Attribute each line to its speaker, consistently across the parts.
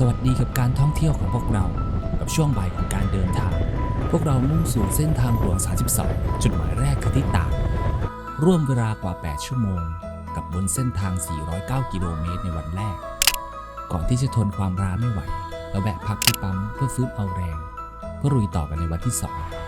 Speaker 1: สวัสดีกับการท่องเที่ยวของพวกเรา กับช่วงบ่ายของการเดินทาง พวกเรามุ่งสู่เส้นทางหลวง 32 จุดหมายแรกคือที่ตาก ร่วมเวลากว่า 8 ชั่วโมง กับบนเส้นทาง 409 กิโลเมตรในวันแรก ก่อนที่จะทนความร้าไม่ไหวเราแวะพักที่ปั๊มเพื่อฟื้นเอาแรง เพื่อรุยต่อกันในวันที่ 2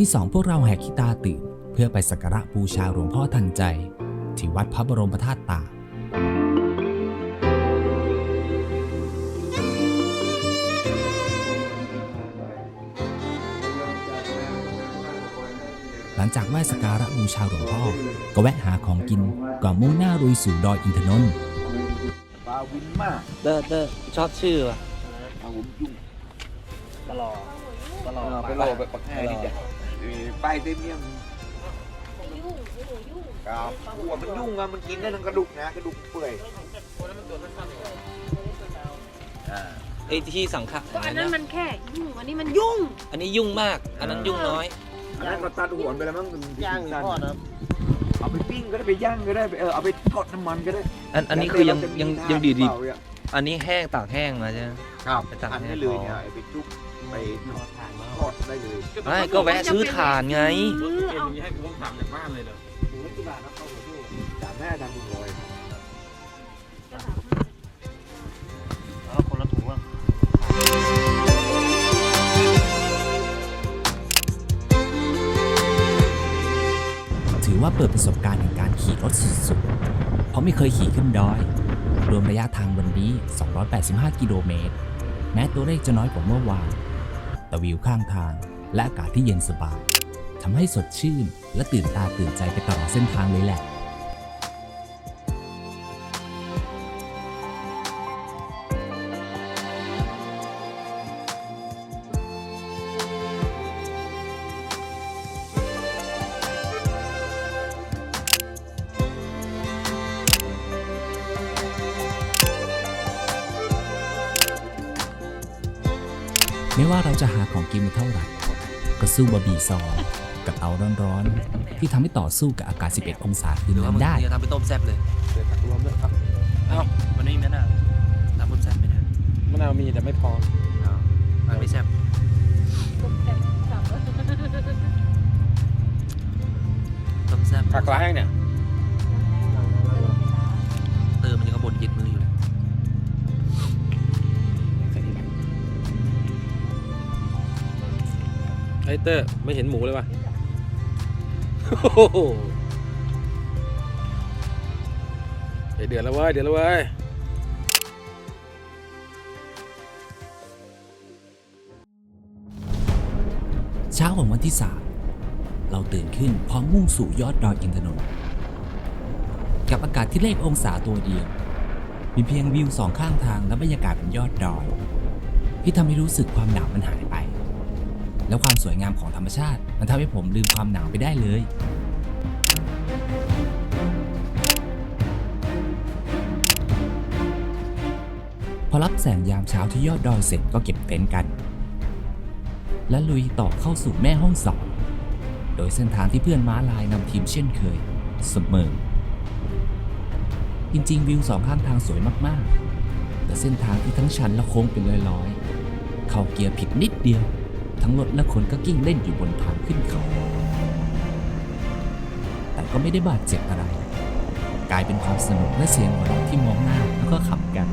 Speaker 1: ที่สองพวกเราแหกขี้ตาตื่น เพื่อไปสักการะบูชาหลวงพ่อทันใจ ที่วัดพระบรมธาตุตากหลังจากไหว้สักการะบูชาหลวงพ่อ ก็แวะหาของกินก่อนมุ่งหน้าลุยสู่ดอยอินทนนท์
Speaker 2: ปลาวินมาก
Speaker 3: เตอร์เตอร์ชอบชื่อว่ะ
Speaker 2: ปลาหุ่นยุ่ง
Speaker 3: ตลอดตลอด
Speaker 2: เออไปรอไปปักแห่ดิจ้ะเออ ไปเต็มเนี่ยม
Speaker 4: ยุ่งหนูยุ่ง
Speaker 2: กับหัวมันยุ่งอะมันกินได้ทั้งกระดูกนะกระดูกเปื่อยอ่า
Speaker 3: ไอ้ที่สังขะ
Speaker 4: ก็อันนั้นมันแค่ยุ่งอันนี้มันยุ่ง
Speaker 3: อันนี้ยุ่งมาก อันนั้นยุ่งน้อย
Speaker 2: อันนั้นก็ตัดหัวไปแล้วมั้งมัน
Speaker 5: ย่างหรือทอดนะครับ
Speaker 2: เอาไปปิ้งก็ได้ไปย่างก็ได้ไปเออเอาไปทอดน้ำมันก็ได้
Speaker 3: อันอันนี้คือยัง
Speaker 2: แล้วแต่
Speaker 3: ยัง
Speaker 2: เราจะมี
Speaker 3: ยังดีดี
Speaker 2: ทานเปล่าเนี่ย
Speaker 3: อันนี้แห้งตากแห้งมาใช่ไหม
Speaker 2: ครับ
Speaker 3: ไปตัด
Speaker 2: อัน
Speaker 3: ให้
Speaker 2: นี้เลย
Speaker 3: พอ
Speaker 2: เนี่ยเอาไปจุ๊บไปทอด อดได้เลย
Speaker 3: ไม่ก็แวะซื้อถ่านไง
Speaker 4: เออเอา
Speaker 2: สามแม่ทำบุญลอย
Speaker 5: แล้วคนละถุงว่ะ
Speaker 1: ถือว่าเปิดประสบการณ์แห่งการขี่รถสุดๆ เพราะไม่เคยขี่ขึ้นดอย รวมระยะทางวันนี้ 285 กิโลเมตร แม้ตัวเลขจะน้อยกว่าเมื่อวาน แต่วิวข้างทาง และอากาศที่เย็นสบายทำให้สดชื่น และตื่นตาตื่นใจไปตลอดเส้นทางเลยแหละ ว่าเราจะหาของกินมาเท่าไหร่ ก็สู้บะหมี่ซอกับเตาร้อนๆ ที่ทำให้ต่อสู้กับอากาศ 11 องศาคืน
Speaker 3: หรือว่า
Speaker 1: นั้
Speaker 3: มึง
Speaker 1: นได้
Speaker 3: จะทำเป็นต้มแซ่บเลย
Speaker 2: เดี๋ยวตักรวมด้วยครับ
Speaker 3: เอ้ามันไม่มีมะนาวทำต้มแซ่บไม่ได้
Speaker 5: มะนาวมีแต่ไม่พอ
Speaker 3: เอ้ามันไม่แซ่บ
Speaker 4: ตกแต่งสามรส
Speaker 3: ต้มแซ่บ
Speaker 5: ผักล้างเนี่ย ไอเตอร์ไม่เห็นหมูเลยว่ะโอ้โหเฮ้ยเดือดแล้วเว้ยเดือดแล้วเว้ย
Speaker 1: เช้าของวันที่3เราตื่นขึ้นพร้อมมุ่งสู่ยอดดอยอินทนนท์กับอากาศที่เลของศาตัวเดียว มีเพียงวิวสองข้างทางและบรรยากาศบนยอดดอย ที่ทำให้รู้สึกความหนาวมันหายไป แล้วความสวยงามของธรรมชาติ มันทำให้ผมลืมความหนาวไปได้เลย พอรับแสงยามเช้าที่ยอดดอยเสร็จก็เก็บเต็นท์กัน และลุยต่อเข้าสู่แม่ห้องสอนโดยเส้นทางที่เพื่อนม้าลายนำทีมเช่นเคย เสมอจริงๆวิวสองข้างทางสวยมากๆ แต่เส้นทางที่ทั้งชันและโค้งเป็นร้อยๆ เข้าเกียร์ผิดนิดเดียว ทั้งรถและคนก็กิ้งเล่นอยู่บนทางขึ้นเขา แต่ก็ไม่ได้บาดเจ็บอะไร กลายเป็นความสนุกและเสียงหัวเราะที่มองหน้าแล้วก็ขำกัน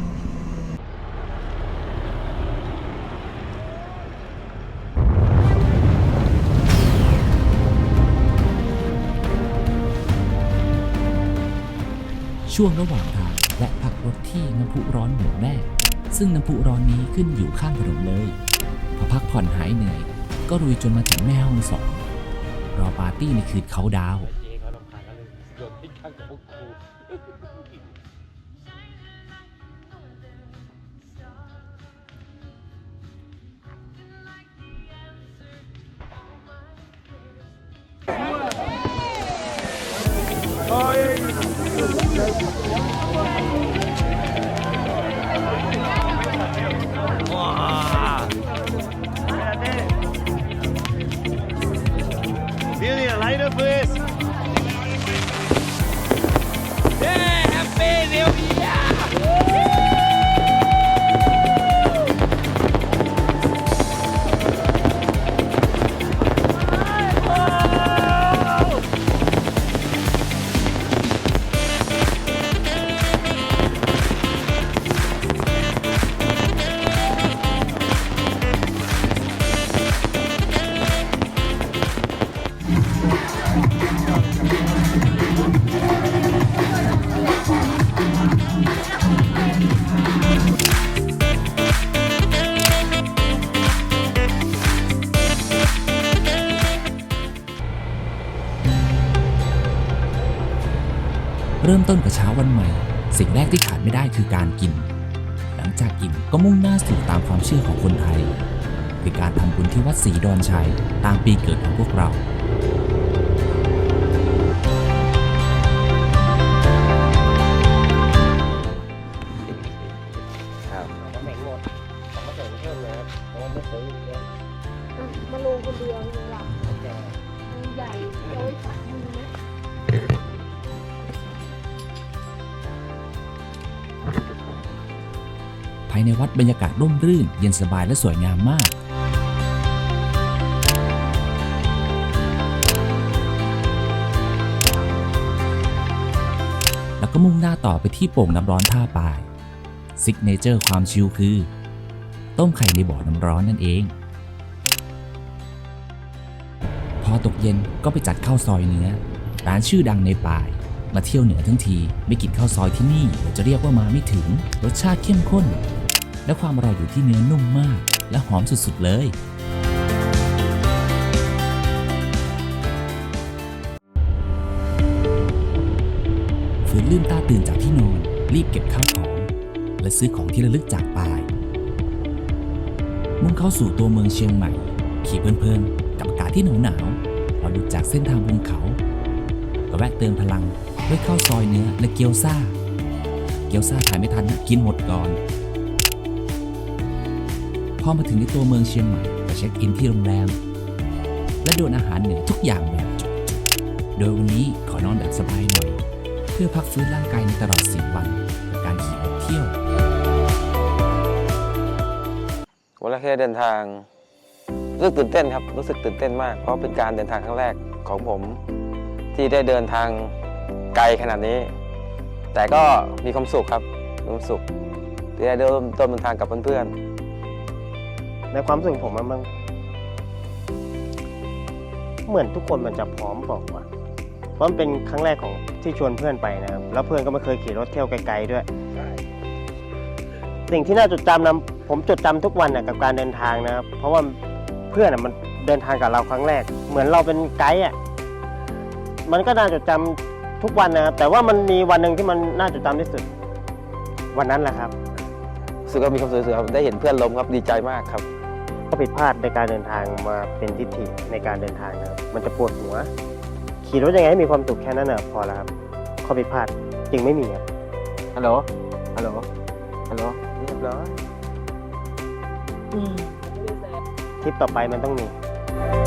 Speaker 1: ช่วงระหว่างทางแวะพักรถที่น้ำพุร้อนหมู่แม่ซึ่งน้ำพุร้อนนี้ขึ้นอยู่ข้างถนนเลย พอพักผ่อนหายเหนื่อย ก็ลุยจนมาถึงแม่ห้องสอนรอปาร์ตี้ในคืนเขาดาว
Speaker 5: เจ๊เขาลำพานแล้วเลยโยนทิ้ข้างกับพวกครู
Speaker 2: เ Feeling
Speaker 1: เริ่มต้นกับเช้าวันใหม่ สิ่งแรกที่ขาดไม่ได้คือการกิน หลังจากกินก็มุ่งหน้าสู่ตามความเชื่อของคนไทย คือการทำบุญที่วัดศรีดอนชัย ตามปีเกิดของพวกเรา
Speaker 4: มาลงคนเดียวเลยล่ะมือใหญ่โอ้ยปัดมือนะ
Speaker 1: ภายในวัดบรรยากาศร่มรื่น เย็นสบายและสวยงามมากแล้วก็มุ่งหน้าต่อไปที่โป่งน้ำร้อนท่าปายซิกเนเจอร์ความชิลคือ ต้มไข่ในบ่อน้ำร้อนนั่นเอง พอตกเย็นก็ไปจัดข้าวซอยเนื้อร้านชื่อดังในป่าย มาเที่ยวเหนือทั้งที ไม่กินข้าวซอยที่นี่เดี๋ยวจะเรียกว่ามาไม่ถึง รสชาติเข้มข้น และความอร่อยอยู่ที่เนื้อนุ่มมาก และหอมสุดๆเลยฝืนลืมตาตื่นจากที่นอน รีบเก็บข้าวของ และซื้อของที่ระลึกจากปายมุ่งเข้าสู่ตัวเมืองเชียงใหม่ ขี่เพลินๆกับอากาศที่หนาวหนาวๆเราดูจากเส้นทางบนเขา แวะเติมพลังด้วยข้าวซอยเนื้อและเกี๊ยวซ่า เกี๊ยวซ่าขายไม่ทันนะกินหมดก่อน พอมาถึงในตัวเมืองเชียงใหม่ก็เช็คอินที่โรงแรม และโดนอาหารเหนือทุกอย่างแบบจุกโดยวันนี้ขอนอนแบบสบายหน่อย เพื่อพักฟื้นร่างกายในตลอด4วันกับการขี่รถเที่ยว
Speaker 5: วันแรกที่ได้เดินทางรู้สึกตื่นเต้นครับรู้สึกตื่นเต้นมาก เพราะเป็นการเดินทางครั้งแรกของผม ที่ได้เดินทางไกลขนาดนี้ แต่ก็มีความสุขครับมีความสุขที่ได้เริ่มต้นเดินทางกับเพื่อนๆ
Speaker 6: ในความรู้สึกผมมันมันเหมือนทุกคนมันจะพร้อมบอกว่าเพราะมันเป็นครั้งแรกของที่ชวนเพื่อนไปนะครับ แล้วเพื่อนก็ไม่เคยขี่รถเที่ยวไกลๆด้วย สิ่งที่น่าจดจำนะผมจดจำทุกวันนะกับการเดินทางนะครับ เพราะว่าเพื่อนอะมันเดินทางกับเราครั้งแรก เหมือนเราเป็นไกด์อะ มันก็น่าจดจำทุกวันนะครับ แต่ว่ามันมีวันหนึ่งที่มันน่าจดจำที่สุด วันนั้นแหละครับ
Speaker 5: รู้สึกว่ามีความสุขครับได้เห็นเพื่อนล้มครับดีใจมากครับ
Speaker 6: ก็ผิดพลาดในการเดินทางมาเป็นทิฏฐิในการเดินทางนะครับมันจะปวดหัว ขี่รถยังไงให้มีความสุขแค่นั้นนะพอแล้วครับข้อผิดพลาดจึงไม่มีครับฮัลโหลฮัลโหลฮัลโหลเรียบร้อยทริปต่อไปมันต้องมี
Speaker 1: พ